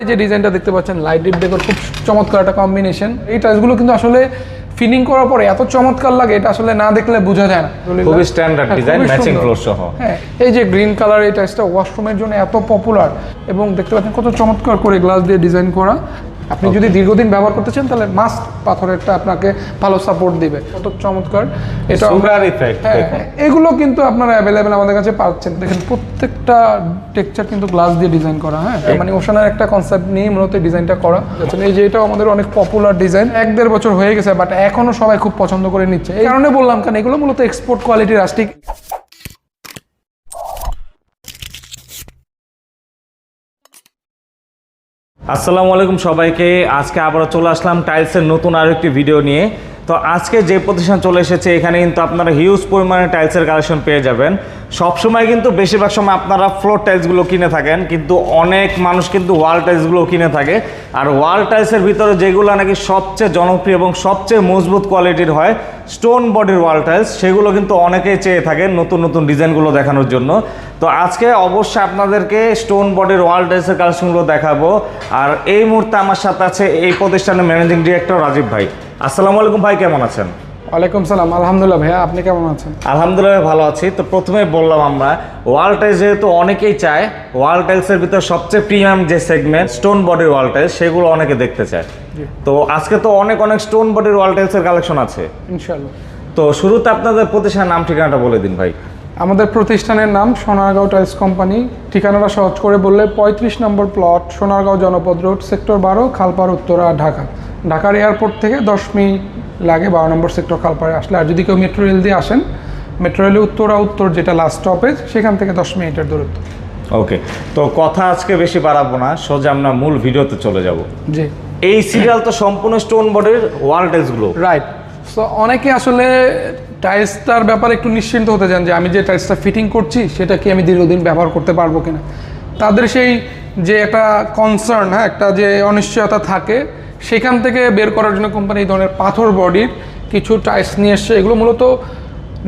এই যে ডিজাইনটা দেখতে পাচ্ছেন লাইট ডিপ ডেকোর খুব চমৎকার একটা কম্বিনেশন এই টাইলসগুলো কিন্তু আসলে ফিনিং করার পরে এত চমৎকার লাগে এটা আসলে না দেখলে বোঝা যায় না। খুবই স্ট্যান্ডার্ড ডিজাইন ম্যাচিং ফ্লোর সহ। হ্যাঁ এই যে গ্রিন কালার এই টাচটা ওয়াশরুমের জন্য এত পপুলার এবং দেখতে পাচ্ছেন কত চমৎকার করে গ্লাস দিয়ে ডিজাইন করা। আপনি যদি দীর্ঘদিন ব্যবহার করতে চান তাহলে মাস্ট পাথরেরটা আপনাকে ভালো সাপোর্ট দিবে। কত চমৎকার। এটা সুগার ইফেক্ট হ্যাঁ এগুলো কিন্তু আপনারা অ্যাভেলেবেল আমাদের কাছে পাচ্ছেন। দেখেন প্রত্যেকটা টেক্সচার কিন্তু গ্লাস দিয়ে ডিজাইন করা হ্যাঁ? মানে ওশানের একটা কনসেপ্ট নিয়ে মূলত ডিজাইনটা করা। এই যে এটাও আমাদের অনেক পপুলার ডিজাইন এক দেড় বছর হয়ে গেছে বাট এখনও সবাই খুব পছন্দ করে নিচ্ছে। এই কারণে বললাম কারণ এগুলো মূলত এক্সপোর্ট কোয়ালিটি রাস্টিক আসসালামু আলাইকুম সবাইকে। আজকে আবারও চলে আসলাম টাইলসের নতুন আরও একটি ভিডিও নিয়ে। তো আজকে যে প্রতিষ্ঠান চলে এসেছে, এখানে কিন্তু আপনারা হিউজ পরিমাণে টাইলসের কালেকশন পেয়ে যাবেন। সবসময় কিন্তু বেশিরভাগ সময় আপনারা ফ্লোর টাইলসগুলো কিনে থাকেন, কিন্তু অনেক মানুষ কিন্তু ওয়াল টাইলসগুলো কিনে থাকে। আর ওয়াল টাইলসের ভিতরে যেগুলো নাকি সবচেয়ে জনপ্রিয় এবং সবচেয়ে মজবুত কোয়ালিটির হয় স্টোন বডির ওয়াল টাইলস সেগুলো কিন্তু অনেকেই চেয়ে থাকেন নতুন নতুন ডিজাইনগুলো দেখানোর জন্য। তো আজকে অবশ্যই আপনাদেরকে স্টোন বডির ওয়াল টাইলসের কালেকশনগুলো দেখাবো। আর এই মুহূর্তে আমার সাথে আছে এই প্রতিষ্ঠানের ম্যানেজিং ডিরেক্টর রাজীব ভাই। আসসালামু আলাইকুম ভাই কেমন আছেন? ওয়ালাইকুম সালাম। আলহামদুলিল্লাহ ভাইয়া আপনি কেমন আছেন? আলহামদুলিল্লাহ ভালো আছি। তো প্রথমে বললাম আমরা ওয়াল টাইলস যেহেতু অনেকেই চায় ওয়াল টাইলসের ভিতর সবচেয়ে প্রিমিয়াম যে সেগমেন্ট স্টোন বডির ওয়াল টাইলস সেগুলো অনেকে দেখতে চায়। তো আজকে তো অনেক অনেক স্টোন বডির ওয়াল টাইলসের কালেকশন আছে। ইনশাল্লাহ তো শুরুতে আপনাদের প্রতিষ্ঠানের নাম ঠিকানাটা বলে দিন ভাই। আমাদের প্রতিষ্ঠানের নাম সোনারগাঁও টাইলস কোম্পানি। ঠিকানাটা সহজ করে বললে পঁয়ত্রিশ নম্বর প্লট সোনারগাঁও জনপদ রোড সেক্টর বারো খালপাড় উত্তরা ঢাকা। ঢাকার এয়ারপোর্ট থেকে দশ মিনিট লাগে বারো নম্বর সেক্টর খালপাড়ে আসলে। আর যদি কেউ মেট্রো রেল দিয়ে আসেন মেট্রো রেলে উত্তরা উত্তর যেটা লাস্ট স্টপেজ সেখান থেকে দশ মিনিটের দূরত্ব। ওকে তো কথা আজকে বেশি বাড়াবো না সোজা আমরা মূল ভিডিওতে চলে যাব। জি। এই সিরিয়াল তো সম্পূর্ণ স্টোন বডির ওয়াল টাইলসগুলো রাইট সো অনেকে আসলে টাইলসটার ব্যাপারে একটু নিশ্চিন্ত হতে চান যে আমি যে টাইলসটা ফিটিং করছি, সেটা কি আমি দীর্ঘদিন ব্যবহার করতে পারব কিনা? তাদের সেই যে একটা কনসার্ন হ্যাঁ একটা যে অনিশ্চয়তা থাকে, সেখান থেকে বের করার জন্য কোম্পানি এই ধরনের পাথর বডির কিছু টাইলস নিয়ে এসছে। এগুলো মূলত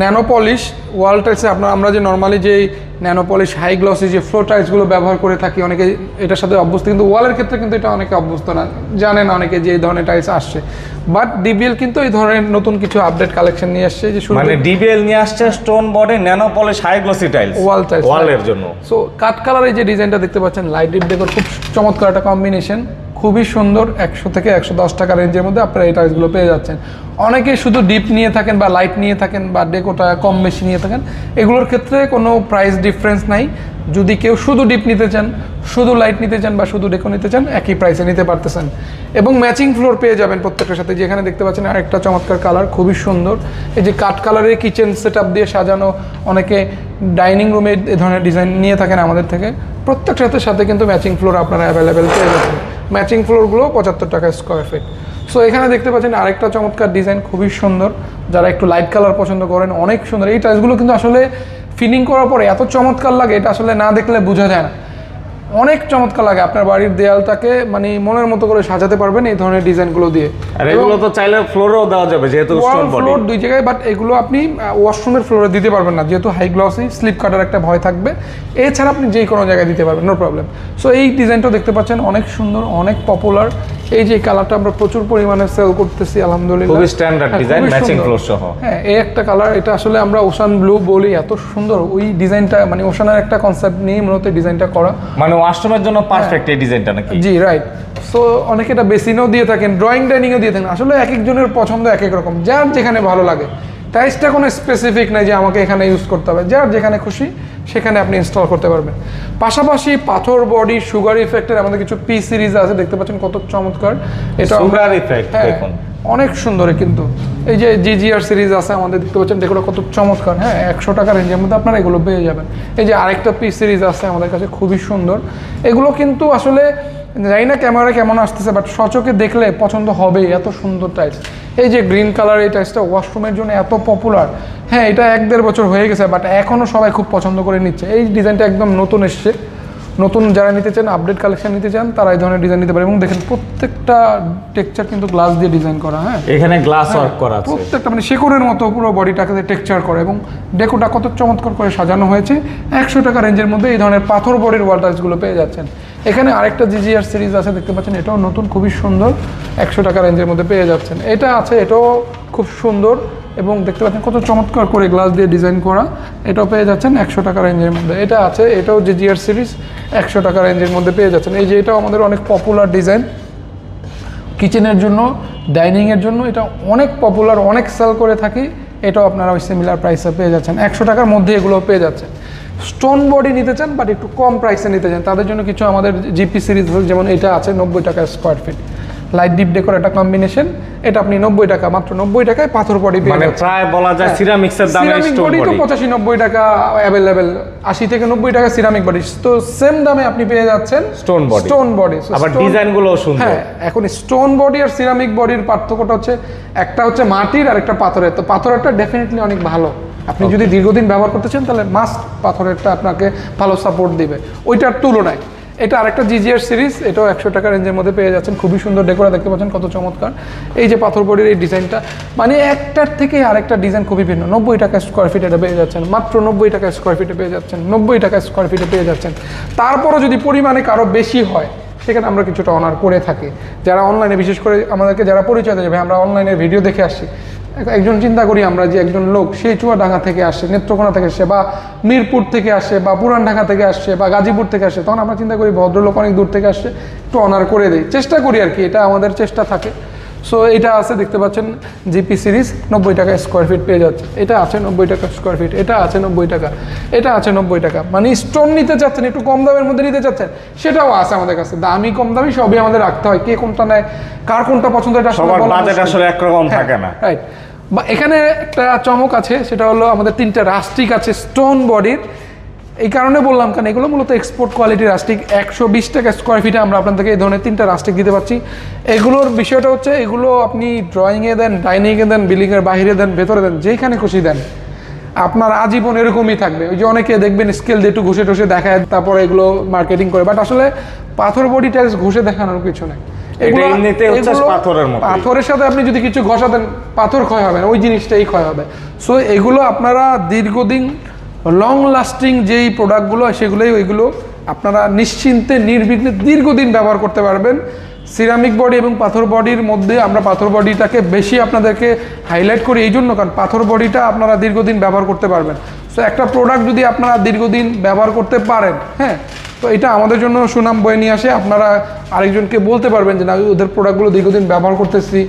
ন্যানো পলিশ ওয়াল টাইলসে আপনার আমরা যে নর্মালি যে ন্যানো পলিশ হাই গ্লসি যে ফ্লোর টাইলসগুলো ব্যবহার করে থাকি অনেকে এটার সাথে অভ্যস্ত কিন্তু ওয়ালের ক্ষেত্রে কিন্তু এটা অনেকে অভ্যস্ত না। জানে না অনেকে যে এই ধরনের টাইলস আসছে। বাট ডিবিএল কিন্তু এই ধরনের নতুন কিছু আপডেট কালেকশন নিয়ে আসছে যে মানে ডিবিএল নিয়ে আসছে stone body nano polish high glossy tiles Wall tiles, ওয়ালের জন্য। সো কাট কালারের যে ডিজাইনটা দেখতে পাচ্ছেন লাইট ডিপ ডেকোর খুব চমৎকার একটা কম্বিনেশন খুবই সুন্দর একশো থেকে একশো দশ টাকা রেঞ্জের মধ্যে আপনারা এই টাইলসগুলো পেয়ে যাচ্ছেন। অনেকে শুধু ডিপ নিয়ে থাকেন বা লাইট নিয়ে থাকেন বা ডেকোটা কম বেশি নিয়ে থাকেন, এগুলোর ক্ষেত্রে কোনো প্রাইস ডিফারেন্স নাই। যদি কেউ শুধু ডিপ নিতে চান, শুধু লাইট নিতে চান বা শুধু ডেকো নিতে চান, একই প্রাইসে নিতে পারতেছেন। এবং ম্যাচিং ফ্লোর পেয়ে যাবেন প্রত্যেকটার সাথে। যেখানে দেখতে পাচ্ছেন আরেকটা চমৎকার কালার খুবই সুন্দর। এই যে কাঠ কালারের কিচেন সেট দিয়ে সাজানো, অনেকে ডাইনিং রুমে এ ধরনের ডিজাইন নিয়ে থাকেন আমাদের থেকে। প্রত্যেকটার সাথে কিন্তু ম্যাচিং ফ্লোর আপনারা অ্যাভেলেবেল পেয়ে যাচ্ছেন ম্যাচিং ফ্লোরগুলো পঁচাত্তর টাকা স্কোয়ার ফিট সো এখানে দেখতে পাচ্ছেন আরেকটা চমৎকার ডিজাইন খুবই সুন্দর। যারা একটু লাইট কালার পছন্দ করেন, অনেক সুন্দর। এই টাইলসগুলো কিন্তু আসলে ফিনিং করার পরে এত চমৎকার লাগে, এটা আসলে না দেখলে বোঝা যায় না। অনেক চমৎকার লাগে। আপনার বাড়ির দেয়ালটাকে মানে মনের মতো করে সাজাতে পারবেন এই ধরনের ডিজাইনগুলো দিয়ে। আর এগুলো তো চাইলে ফ্লোরেও দেওয়া যাবে যেহেতু স্টোন বডি ফ্লোর দুই জায়গায় বাট এগুলো আপনি ওয়াশরুমের ফ্লোরে দিতে পারবেন না যেহেতু হাই গ্লসি স্লিপ কাটার একটা ভয় থাকবে। এছাড়া আপনি যে কোনো জায়গায় দিতে পারবেন নো প্রবলেম সো এই ডিজাইনটা দেখতে পাচ্ছেন অনেক সুন্দর অনেক পপুলার এই যে কালারটা আমরা প্রচুর পরিমাণে সেল করতেছি আলহামদুলিল্লাহ। খুবই স্ট্যান্ডার্ড হ্যাঁ, ডিজাইন ম্যাচিং ফ্লোর সহ। হ্যাঁ এই একটা কালার এটা আসলে আমরা ওশান ব্লু বলি এত সুন্দর। ওই ডিজাইনটা মানে ওশানের একটা কনসেপ্ট নিয়ে মূলত ডিজাইনটা করা। মানে ওয়াশরুমের জন্য পারফেক্ট এই ডিজাইনটা নাকি? জি রাইট সো অনেকে এটা বেসিনও দিয়ে থাকেন ড্রয়িং ডাইনিংও দিয়ে থাকেন আসলে এক একজনের পছন্দ এক এক রকম যার যেখানে ভালো লাগে। টাইসটা কোনো স্পেসিফিক নাই যে আমাকে এখানে ইউজ করতে হবে। যার যেখানে খুশি সেখানে আপনি ইনস্টল করতে পারবেন। পাশাপাশি পাথর বডি সুগার ইফেক্টের আমাদের কিছু পি সিরিজ আছে দেখতে পাচ্ছেন কত চমৎকার। এটা সুগার ইফেক্ট হ্যাঁ, দেখুন। অনেক সুন্দর কিন্তু। এই যে জিজিআর সিরিজ আছে আমাদের দেখতে পাচ্ছেন যেগুলো কত চমৎকার। হ্যাঁ একশো টাকা রেঞ্জের মধ্যে আপনারা এগুলো পেয়ে যাবেন। এই যে আরেকটা পি সিরিজ আছে আমাদের কাছে খুবই সুন্দর। এগুলো কিন্তু আসলে জানি না ক্যামেরা কেমন আসতেছে বাট সচকে দেখলে পছন্দ হবে এত সুন্দর টাইলস এই যে গ্রিন কালার এই টাইলসটা ওয়াশরুমের জন্য এত পপুলার হ্যাঁ এটা এক দেড় বছর হয়ে গেছে বাট এখনও সবাই খুব পছন্দ করে নিচ্ছে। এই ডিজাইনটা একদম নতুন এসছে। নতুন যারা নিতে চান আপডেট কালেকশন নিতে চান তারা এই ধরনের ডিজাইন নিতে পারে। এবং দেখেন প্রত্যেকটা টেক্সচার কিন্তু গ্লাস দিয়ে ডিজাইন করা হ্যাঁ? এখানে গ্লাস ওয়ার্ক করা আছে। প্রত্যেকটা মানে শেকড়ের মতো পুরো বডিটাকে টেক্সচার করে এবং ডেকোটা কত চমৎকার করে সাজানো হয়েছে। একশো টাকা রেঞ্জের মধ্যে এই ধরনের পাথর বডির ওয়াল টাইলসগুলো পেয়ে যাচ্ছেন। এখানে আরেকটা জিজিআর সিরিজ আছে, দেখতে পাচ্ছেন, এটাও নতুন, খুবই সুন্দর, একশো টাকা রেঞ্জের মধ্যে পেয়ে যাচ্ছেন। এটা আছে, এটাও খুব সুন্দর এবং দেখতে পাচ্ছেন কত চমৎকার করে গ্লাস দিয়ে ডিজাইন করা, এটাও পেয়ে যাচ্ছেন একশো টাকা রেঞ্জের মধ্যে। এটা আছে, এটাও জিজিআর সিরিজ একশো টাকা রেঞ্জের মধ্যে পেয়ে যাচ্ছেন। এই যে এটাও আমাদের অনেক পপুলার ডিজাইন কিচেনের জন্য ডাইনিংয়ের জন্য এটা অনেক পপুলার অনেক সেল করে থাকি, এটাও আপনারা ওই সিমিলার প্রাইসে পেয়ে যাচ্ছেন। একশো টাকার মধ্যে এগুলো পেয়ে যাচ্ছেন। স্টোন বডি নিতে চান বাট একটু কম প্রাইসে নিতে চান তাদের জন্য কিছু আমাদের জিপি সিরিজ যেমন এটা আছে নব্বই টাকা square feet light deep decor একটা কম্বিনেশন এটা আপনি নব্বই টাকা মাত্র নব্বই টাকায় পাথর বডি মানে প্রায় বলা যায়। সিরামিক্সের দামে সিরামিক বডি তো পঁচাশি নব্বই টাকা অ্যাভেলেবেল আশি থেকে নব্বই টাকা সিরামিক বডি তো সেম দামে আপনি পেয়ে যাচ্ছেন স্টোন body। স্টোন বডি আবার ডিজাইনগুলোও সুন্দর। হ্যাঁ এখন স্টোন বডি আর সিরামিক বডির পার্থক্যটা হচ্ছে একটা হচ্ছে মাটির আর একটা পাথরের। তো পাথরেরটা ডেফিনেটলি অনেক ভালো। আপনি যদি দীর্ঘদিন ব্যবহার করতে চান তাহলে মাস্ট পাথরেরটা আপনাকে ভালো সাপোর্ট দিবে। ওইটার তুলনায় এটা আরেকটা জিজিআর সিরিজ এটাও একশো টাকা রেঞ্জের মধ্যে পেয়ে যাচ্ছেন। খুবই সুন্দর ডেকোরা দেখতে পাচ্ছেন কত চমৎকার। এই যে পাথর বডির এই ডিজাইনটা মানে একটার থেকে আরেকটা ডিজাইন খুবই ভিন্ন। নব্বই টাকা স্কোয়ার ফিট এটা পেয়ে যাচ্ছেন মাত্র নব্বই টাকা স্কোয়ার ফিটে পেয়ে যাচ্ছেন নব্বই টাকা স্কোয়ার ফিটে পেয়ে যাচ্ছেন। তারপরও যদি পরিমাণে কারও বেশি হয় সেখানে আমরা কিছুটা অনার করে থাকি। যারা অনলাইনে বিশেষ করে আমাদেরকে যারা পরিচয় ভাই আমরা অনলাইনে ভিডিও দেখে আসছি। এক- একজন চিন্তা করি আমরা যে একজন লোক সেই চুয়াডাঙ্গা থেকে আসে নেত্রকোনা থেকে আসে বা মিরপুর থেকে আসে বা পুরান ঢাকা থেকে আসছে বা গাজীপুর থেকে আসে তখন আমরা চিন্তা করি ভদ্রলোক অনেক দূর থেকে আসছে একটু অনার করে দেয় চেষ্টা করি আর কি এটা আমাদের চেষ্টা থাকে। সো এটা আছে দেখতে পাচ্ছেন জিপি সিরিজ নব্বই টাকা স্কোয়ার ফিট পেয়ে যাচ্ছে। এটা আছে নব্বই টাকা স্কোয়ার ফিট এটা আছে নব্বই টাকা এটা আছে নব্বই টাকা। মানে স্টোন নিতে চাচ্ছেন একটু কম দামের মধ্যে নিতে চাচ্ছেন সেটাও আছে আমাদের কাছে। দামি কম দামি সবই আমাদের রাখতে হয়। কে কোনটা নেয় কার কোনটা পছন্দ এটা সবার বাজেট আসলে একরকম থাকে না। রাইট বা এখানে একটা চমক আছে, সেটা হলো আমাদের তিনটা রাস্টিক আছে স্টোন বডির এই কারণে বললাম, কারণ এগুলো মূলত এক্সপোর্ট কোয়ালিটির রাস্টিক একশো বিশ টাকা স্কোয়ার ফিটে আমরা আপনাদেরকে এই ধরনের তিনটা রাস্টিক দিতে পারছি। এগুলোর বিষয়টা হচ্ছে, এগুলো আপনি ড্রয়িংয়ে দেন ডাইনিংয়ে দেন বিল্ডিংয়ের বাইরে দেন, ভেতরে দেন, যেখানে খুশি দেন। আপনার আজীবন এরকমই থাকবে। ওই যে অনেকে দেখবেন স্কেল দিয়ে একটু ঘষে টষে দেখায়, তারপরে এগুলো মার্কেটিং করে। বাট আসলে পাথর বডি টাইলস ঘষে দেখানোর কিছু নেই। এটা এমনিতে হচ্ছে পাথরের মতোই। পাথরের সাথে আপনি যদি কিছু ঘষা দেন পাথর ক্ষয় হবে না ওই জিনিসটাই ক্ষয় হবে। সো এগুলো আপনারা দীর্ঘদিন লং লাস্টিং যেই প্রোডাক্টগুলো সেগুলোই ওইগুলো আপনারা নিশ্চিন্তে নির্বিঘ্নে দীর্ঘদিন ব্যবহার করতে পারবেন। সিরামিক বডি এবং পাথর বডির মধ্যে আমরা পাথর বডিটাকে বেশি আপনাদেরকে হাইলাইট করি এই জন্য কারণ পাথর বডিটা আপনারা দীর্ঘদিন ব্যবহার করতে পারবেন। সো একটা প্রোডাক্ট যদি আপনারা দীর্ঘদিন ব্যবহার করতে পারেন হ্যাঁ তো এটা আমাদের জন্য সুনাম বয়ে নিয়ে আসে। আপনারা আরেকজনকে বলতে পারবেন যে, না ওদের প্রোডাক্টগুলো দীর্ঘদিন ব্যবহার করতেছি,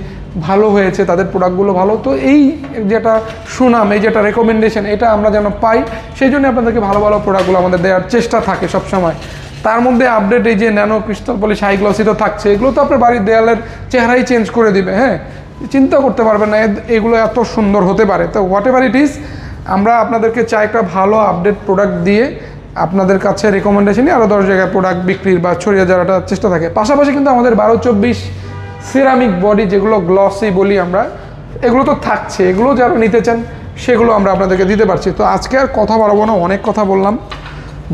ভালো হয়েছে, তাদের প্রোডাক্টগুলো ভালো। তো এই যেটা সুনাম, এই যেটা রেকমেন্ডেশন এটা আমরা যেন পাই, সেই জন্য আপনাদেরকে ভালো ভালো প্রোডাক্টগুলো আমাদের দেওয়ার চেষ্টা থাকে সবসময়। তার মধ্যে আপডেট এই যে ন্যানো ক্রিস্টাল পলিশ হাই তো থাকছে, এগুলো তো আপনার বাড়ির দেয়ালের চেহারাই চেঞ্জ করে দিবে হ্যাঁ? চিন্তা করতে পারবেন না এগুলো এত সুন্দর হতে পারে। তো হোয়াট এভার ইট ইজ আমরা আপনাদেরকে চাই একটা ভালো আপডেট প্রোডাক্ট দিয়ে আপনাদের কাছে রেকমেন্ডেশনই আরও দশ জায়গায় প্রোডাক্ট বিক্রির বা ছড়িয়ে যাওয়াটা চেষ্টা থাকে। পাশাপাশি কিন্তু আমাদের বারো চব্বিশ সিরামিক বডি যেগুলো গ্লসি বলি আমরা, এগুলো তো থাকছে, এগুলো যারা নিতে চান, সেগুলো আমরা আপনাদেরকে দিতে পারছি। তো আজকে আর কথা বাড়াবো না, অনেক কথা বললাম।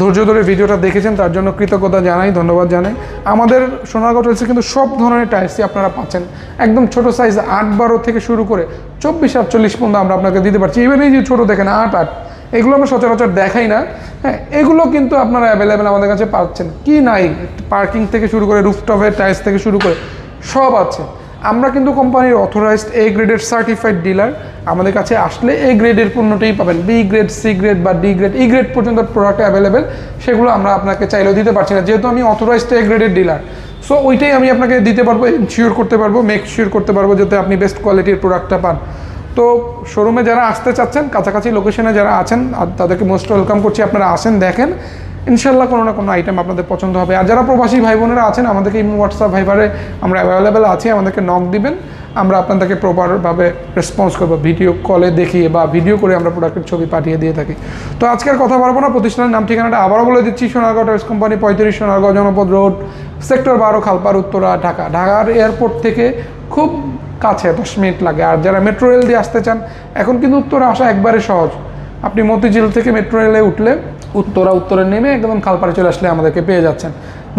ধৈর্য ধরে ভিডিওটা দেখেছেন, তার জন্য কৃতজ্ঞতা জানাই, ধন্যবাদ জানাই। আমাদের সোনারগাঁও টাইলসে কিন্তু সব ধরনের টাইলসই আপনারা পাচ্ছেন। একদম ছোট সাইজ আট বারো থেকে শুরু করে চব্বিশ আটচল্লিশ পর্যন্ত আমরা আপনাকে দিতে পারছি। ইভেন এই যে ছোটো দেখেন, আট আট। এগুলো আমরা সচরাচর দেখাই না। হ্যাঁ এগুলো কিন্তু আপনারা অ্যাভেলেবেল আমাদের কাছে পাচ্ছেন। কি নাই? পার্কিং থেকে শুরু করে রুফটপের টাইলস থেকে শুরু করে সব আছে। আমরা কিন্তু কোম্পানির অথরাইজড এ গ্রেডের সার্টিফাইড ডিলার আমাদের কাছে আসলে এ গ্রেডের পণ্যটাই পাবেন। বি গ্রেড সি গ্রেড বা ডি গ্রেড ই গ্রেড পর্যন্ত প্রোডাক্ট অ্যাভেলেবেল সেগুলো আমরা আপনাকে চাইলেও দিতে পারছি না। যেহেতু আমি অথরাইজড এ গ্রেডের ডিলার সো ওইটাই আমি আপনাকে দিতে পারব ইনশিওর করতে পারব মেক শিওর করতে পারব, যাতে আপনি বেস্ট কোয়ালিটির প্রোডাক্টটা পান। তো শোরুমে যারা আসতে চাচ্ছেন, কাছাকাছি লোকেশনে যারা আছেন তাদেরকে মোস্ট ওয়েলকাম করছি, আপনারা আসেন, দেখেন। ইনশাল্লাহ কোনো না কোনো আইটেম আপনাদের পছন্দ হবে। আর যারা প্রবাসী ভাই বোনেরা আছেন, আমাদেরকে হোয়াটসঅ্যাপ ভাইবারে আমরা অ্যাভেলেবেল আছি, আমাদেরকে নক দিবেন। আমরা আপনাদেরকে প্রপারভাবে রেসপন্স করব ভিডিও কলে দেখিয়ে বা ভিডিও করে আমরা প্রোডাক্টের ছবি পাঠিয়ে দিয়ে থাকি। তো আজকের কথা বলব না, প্রতিষ্ঠানের নাম ঠিকানাটা আবারও বলে দিচ্ছি, সোনারগাঁও টাইলস কোম্পানি পঁয়ত্রিশ সোনারগাঁও জনপদ রোড, সেক্টর বারো খালপার উত্তরা, ঢাকা। ঢাকার এয়ারপোর্ট থেকে খুব কাছে দশ মিনিট লাগে। আর যারা মেট্রো রেল দিয়ে আসতে চান, এখন কিন্তু উত্তরে আসা একবারে সহজ। আপনি মতিঝিল থেকে মেট্রো রেলে উঠলে উত্তরা উত্তরে নেমে একদম খালপাড়ে চলে আসলে আমাদেরকে পেয়ে যাচ্ছেন।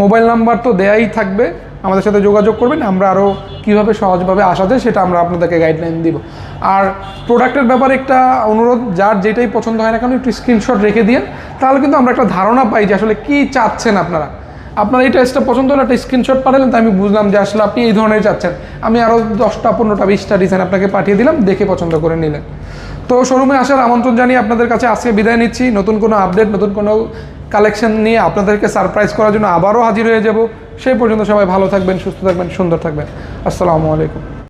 মোবাইল নাম্বার তো দেয়াই থাকবে। আমাদের সাথে যোগাযোগ করবেন, আমরা আরও কীভাবে সহজভাবে আসা যায় সেটা আমরা আপনাদেরকে গাইডলাইন দিব। আর প্রোডাক্টের ব্যাপারে একটা অনুরোধ, যার যেটাই পছন্দ হয় না কেন, একটু স্ক্রিনশট রেখে দিন তাহলে কিন্তু আমরা একটা ধারণা পাই যে আসলে কী চাচ্ছেন আপনারা। আপনার এই টাইসটা পছন্দ হলে একটা স্ক্রিনশট পাঠালেন তো আমি বুঝলাম যে আসলে আপনি এই ধরনের চাচ্ছেন আমি আরও দশটা, পনেরোটা, বিশটা ডিজাইন আপনাকে পাঠিয়ে দিলাম, দেখে পছন্দ করে নিলেন। তো শোরুমে আসার আমন্ত্রণ জানিয়ে আপনাদের কাছে আজকে বিদায় নিচ্ছি। নতুন কোনো আপডেট নতুন কোনো কালেকশন নিয়ে আপনাদেরকে সারপ্রাইজ করার জন্য আবারও হাজির হয়ে যাব। সেই পর্যন্ত সবাই ভালো থাকবেন, সুস্থ থাকবেন, সুন্দর থাকবেন। আসসালামু আলাইকুম।